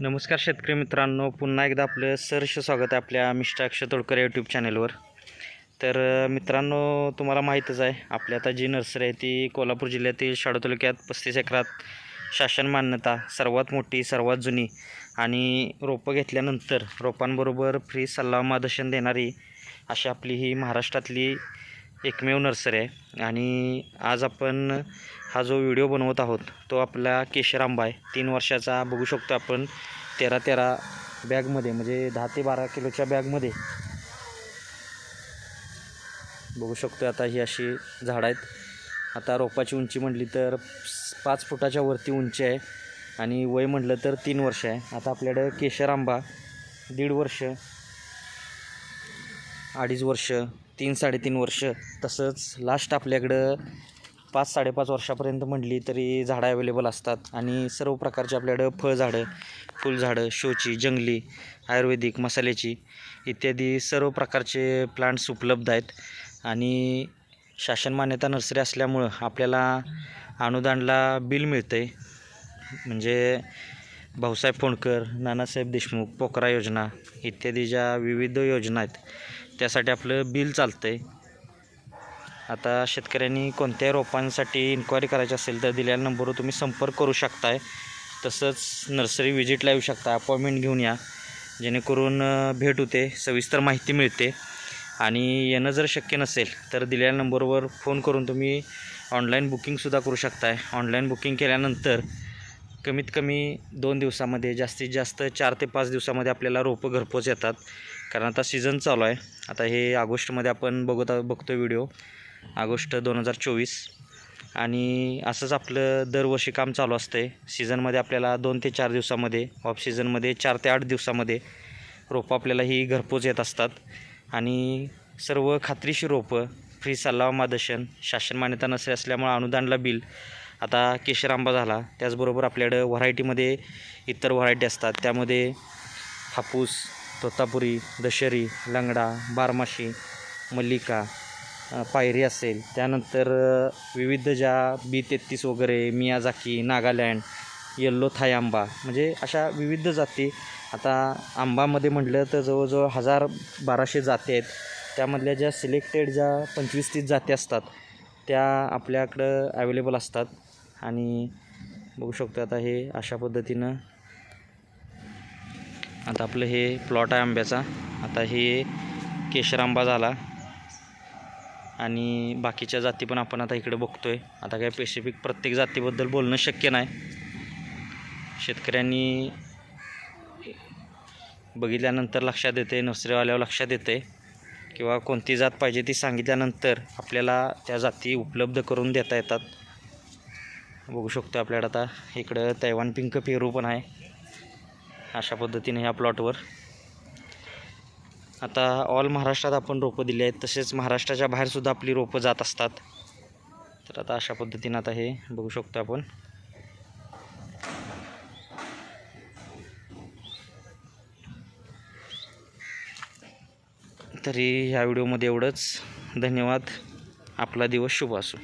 नमस्कार शेतकरी मित्रांनो पुन्हा एकदा आपलं सहर्ष स्वागत आहे आपल्या मिस्टर अक्षय तोडकर यूट्यूब चॅनलवर तर मित्रांनो तुम्हाला माहीतच आहे आपली आता जी नर्सरी आहे ती कोल्हापूर जिल्ह्यातील शाडू तालुक्यात पस्तीस एकरात शासन मान्यता सर्वात मोठी सर्वात जुनी आणि रोपं घेतल्यानंतर रोपांबरोबर फ्री सल्ला मार्गदर्शन देणारी अशी आपली ही महाराष्ट्रातली एकमेव नर्सरी आहे. आणि आज आपण हा जो व्हिडिओ बनवत आहोत तो आपला केशर आंबा आहे. तीन वर्षाचा बघू शकतो आपण. तेरा तेरा बॅगमध्ये म्हणजे दहा ते बारा किलोच्या बॅगमध्ये बघू शकतो आता ही अशी झाडं आहेत. आता रोपाची उंची म्हटली तर पाच फुटाच्या वरती उंची आहे. आणि वय म्हटलं तर तीन वर्ष आहे. आता आपल्याकडं केशर आंबा दीड वर्ष अडीच वर्ष तीन साडेतीन वर्ष. तसंच लास्ट आपल्याकडं पाच साडेपाच वर्षापर्यंत म्हटली तरी झाडं अवेलेबल असतात. आणि सर्व प्रकारची आपल्याकडं फळझाडं फुलझाडं शोची जंगली आयुर्वेदिक मसाल्याची इत्यादी सर्व प्रकारचे प्लांट्स उपलब्ध आहेत. आणि शासन मान्यता नर्सरी असल्यामुळं आपल्याला अनुदानला बिल मिळतं आहे म्हणजे भाऊसाहेब फोंडकर नानासाहेब देशमुख पोकरा योजना इत्यादी ज्या विविध योजना आहेत त्यासाठी आपलं बिल चालतं आहे आता शेतकऱ्यांनी कोणत्याही रोपांसाठी इन्क्वायरी करायची असेल तर दिलेल्या नंबरवर तुम्ही संपर्क करू शकताय. तसंच नर्सरी व्हिजिटला येऊ शकता. अपॉइंटमेंट घेऊन या. जेणेकरून भेट होते. सविस्तर माहिती मिळते. आणि येणं जर शक्य नसेल तर दिलेल्या नंबरवर फोन करून तुम्ही ऑनलाईन बुकिंगसुद्धा करू शकताय. ऑनलाईन बुकिंग केल्यानंतर कमीत कमी दोन दिवसामध्ये जास्तीत जास्त चार ते पाच दिवसामध्ये आपल्याला रोपं घरपोच येतात. कारण आता सीझन चालू आहे. आता हे ऑगस्टमध्ये आपण बघत बघतो व्हिडिओ ऑगस्ट दोन हजार चोवीस. आणि असंच आपलं दरवर्षी काम चालू असतं सीझनमध्ये आपल्याला दोन ते चार दिवसामध्ये ऑफ सीझनमध्ये चार ते आठ दिवसामध्ये रोपं आपल्याला ही घरपोच येत असतात. आणि सर्व खात्रीशीर रोपं फ्री सल्ला मादर्शन शासन मान्यता नसे असल्यामुळे अनुदानला बिल आता केशर आंबा झाला. त्याचबरोबर आपल्याकडं व्हरायटीमध्ये इतर व्हरायटी असतात. त्यामध्ये हापूस तोतापुरी दशरी लंगडा बारमाशी मल्लिका पायरी असेल. त्यानंतर विविध ज्या बी तेहतीस वगैरे मियाजाकी नागालँड येल्लो थाय आंबा म्हणजे अशा विविध जाती. आता आंबामध्ये म्हटलं तर जवळजवळ हजार बाराशे जाती आहेत. त्यामधल्या ज्या सिलेक्टेड ज्या पंचवीस तीस जाती असतात त्या आपल्याकडं अवेलेबल असतात. आणि बघू शकतो आता हे अशा पद्धतीनं आता आपलं हे प्लॉट आहे आंब्याचा. आता हे केशर आंबा झाला. आणि बाकीच्या जाती पण आपण आता इकडे बघतोय. आता काय स्पेसिफिक प्रत्येक जातीबद्दल बोलणं शक्य नाही. शेतकऱ्यांनी बघितल्यानंतर लक्षात येते नर्सरीवाल्यावर लक्षात येते. किंवा कोणती जात पाहिजे ती सांगितल्यानंतर आपल्याला त्या जाती उपलब्ध करून देता येतात. बघू शकतो आपल्याकडं आता. इकडं तैवान पिंक पेरू पण आहे. अशा पद्धतीने ह्या प्लॉटवर आता ऑल महाराष्ट्रात आपण रोपं दिली आहेत तसेच महाराष्ट्राच्या बाहेरसुद्धा आपली रोपं जात असतात. तर आता अशा पद्धतीनं आता हे बघू शकतो आपण. तरी ह्या व्हिडिओमध्ये एवढंच. धन्यवाद. आपला दिवस शुभ असो.